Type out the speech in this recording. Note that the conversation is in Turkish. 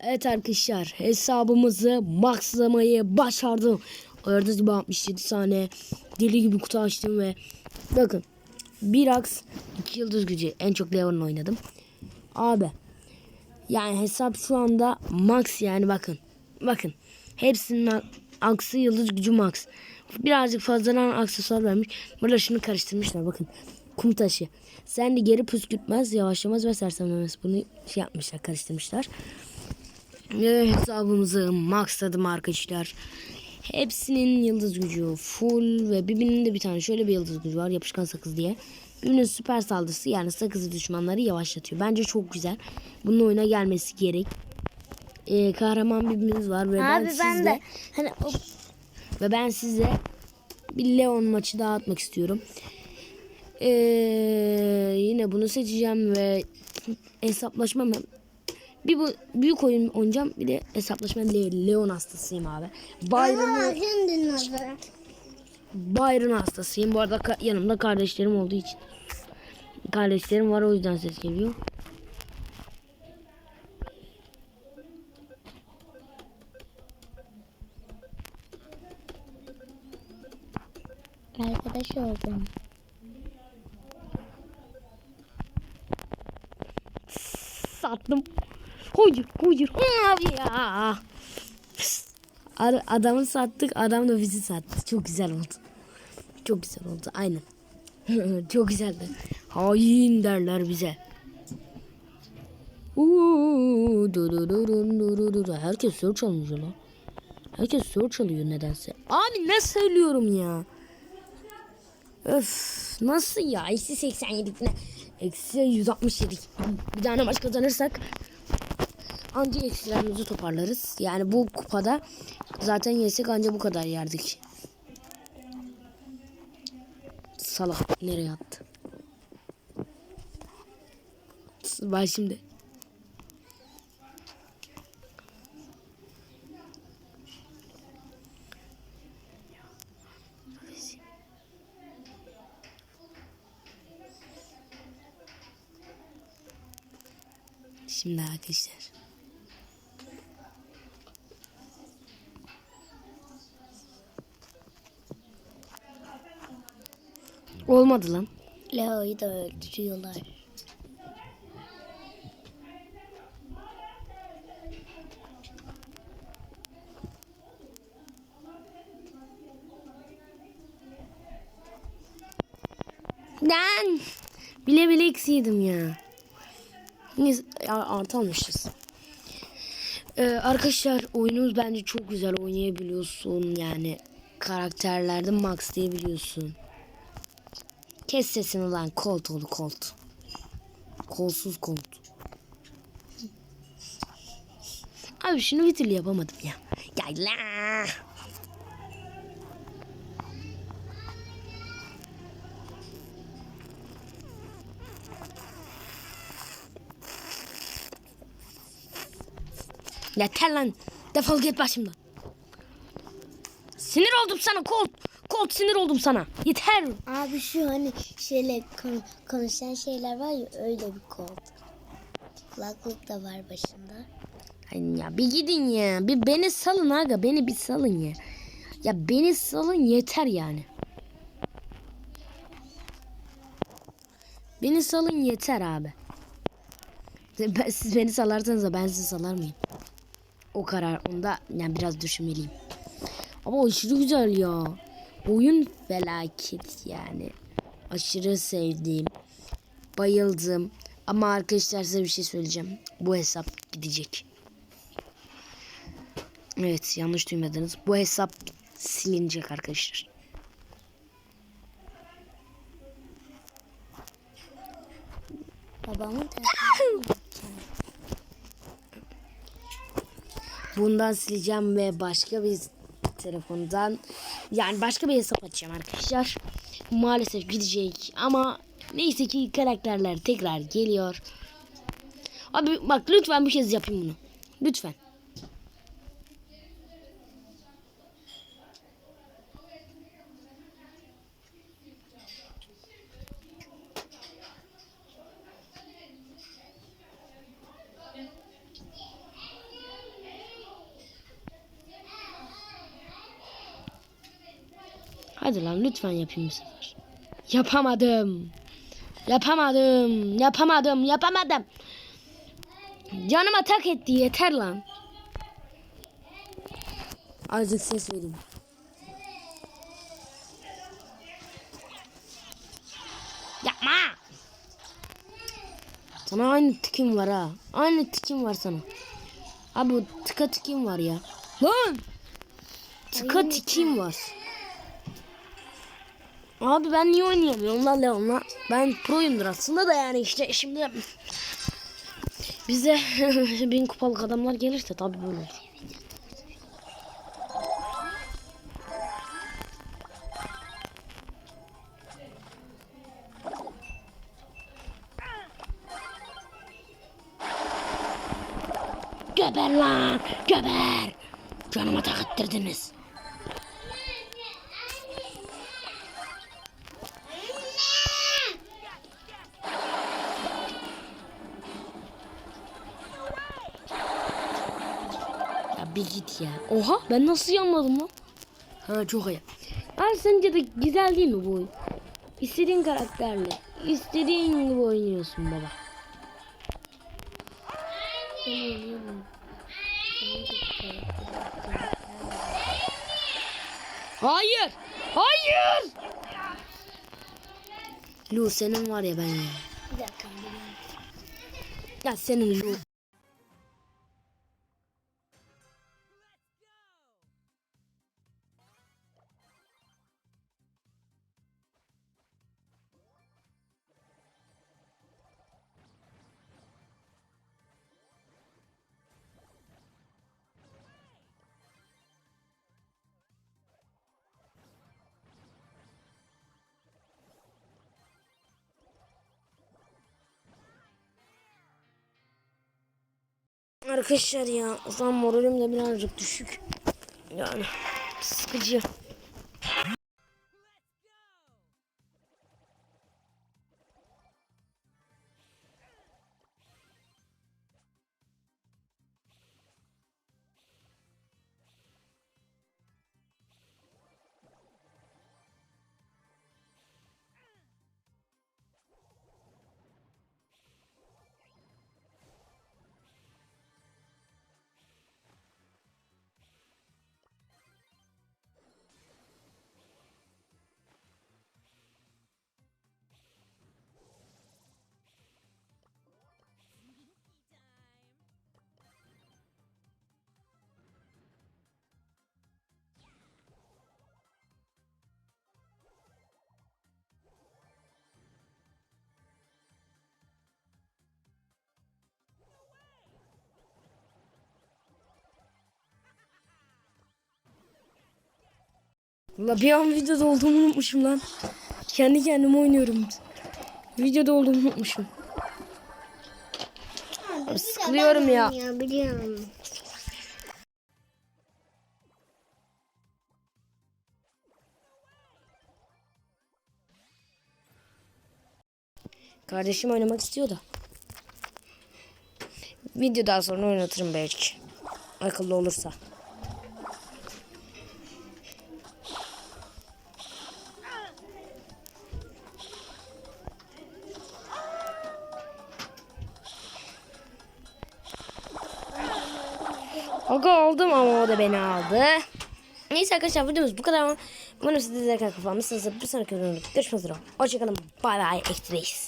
Evet arkadaşlar hesabımızı maxlamayı başardım. Gördüğünüz gibi 67 tane deli gibi kutu açtım ve bakın bir aks 2 yıldız gücü en çok Leon'la oynadım. Abi yani hesap şu anda max yani bakın. Bakın hepsinin aksı yıldız gücü max. Birazcık fazladan aksesuar vermiş. Burada şunu karıştırmışlar bakın. Kum taşı. Sen de geri püskürtmez, yavaşlamaz ve sersemlemez. Bunu şey yapmışlar, karıştırmışlar. Ve hesabımızı maxladım arkadaşlar. Hepsinin yıldız gücü full ve birbirinin de bir tane şöyle bir yıldız gücü var yapışkan sakız diye. Birbirinin süper saldırısı yani sakızı düşmanları yavaşlatıyor. Bence çok güzel. Bunun oyuna gelmesi gerek. Ee, kahraman birbirimiz var ve ben Abi sizle ben de hani o ve ben size bir Leon maçı daha atmak istiyorum. Ee, yine bunu seçeceğim ve hesaplaşma? Bir bu büyük oyun oynayacağım. Bir de hesaplaşma Le- Leon hastasıyım abi. Byron'ı. Byron hastasıyım. Bu arada ka- yanımda kardeşlerim olduğu için. Kardeşlerim var o yüzden ses geliyor. Arkadaş oldum. Sattım. Hayır hayır hayır ya. Adamı sattık adam da bizi sattı. Çok güzel oldu. Çok güzel oldu aynen. Çok güzeldi. Hain derler bize. Herkes sör çalıyor lan. Herkes sör çalıyor nedense. Abi ne söylüyorum ya? Öf nasıl ya? Eksi 87 ne? Eksi 167. Bir tane maç kazanırsak anca eksilerimizi toparlarız. Yani bu kupada zaten yesek anca bu kadar yerdik. Salak nereye attı? Bak şimdi. Şimdi arkadaşlar. Olmadı lan. Leo'yu da öldürüyorlar. Ben bile bile eksiydim ya. Neyse artı almışız. Ee, arkadaşlar oyunumuz bence çok güzel oynayabiliyorsun yani karakterlerde max diyebiliyorsun. Kes sesini lan kolt oldu kolt. Kolsuz kolt. Abi şunu bir türlü yapamadım ya. Gel la. Yeter lan. Defol git başımdan. Sinir oldum sana Colt. Colt sinir oldum sana. Yeter. Abi şu hani şeyle kon- konuşan şeyler var ya öyle bir kod. Kulaklık da var başında. Ay ya bir gidin ya. Bir beni salın aga. Beni bir salın ya. Ya beni salın yeter yani. Beni salın yeter abi. Ben, siz beni salarsanız da ben sizi salar mıyım? O karar onda yani biraz düşünmeliyim. Ama aşırı güzel ya. Oyun felaket yani. Aşırı sevdiğim. Bayıldım. Ama arkadaşlar size bir şey söyleyeceğim. Bu hesap gidecek. Evet yanlış duymadınız. Bu hesap silinecek arkadaşlar. Babamın. Bundan sileceğim ve başka bir telefondan yani başka bir hesap açacağım arkadaşlar. Maalesef gidecek ama neyse ki karakterler tekrar geliyor. Abi bak lütfen bir kez yapayım bunu. Lütfen. Hadi lan lütfen yapayım bu sefer. Yapamadım. Yapamadım. Yapamadım. Yapamadım. Canıma tak etti yeter lan. Azıcık ses vereyim. Yapma. Sana aynı tikim var ha. Aynı tikim var sana. Abi bu tıka tikim var ya. Lan. Tıka tikim var. Abi ben niye oynayamıyorum lan Leon'la? Ben proyumdur aslında da yani işte şimdi bize bin kupalık adamlar gelirse tabii böyle olur. Geber lan! Geber! Canıma tak bir git ya. Oha ben nasıl yanmadım lan? Ha çok iyi. Abi sence de güzel değil mi bu oyun? İstediğin karakterle, istediğin gibi oynuyorsun baba. Hayır! Hayır! Lu senin var ya ben ya. Ya senin Lu. Arkadaşlar ya o zaman moralim de birazcık düşük. Yani sıkıcı. La bir an videoda olduğumu unutmuşum lan. Kendi kendime oynuyorum. Videoda olduğumu unutmuşum. Abi sıkılıyorum ya. Ya biliyorum. Kardeşim oynamak istiyor da. Video daha sonra oynatırım belki. Akıllı olursa. Aga aldım ama o da beni aldı. Neyse arkadaşlar videomuz bu kadar. Umarım siz de izlerken kafamı Bir sonraki videomda görüşmek üzere. Hoşçakalın. Bay bay. Ektireyiz.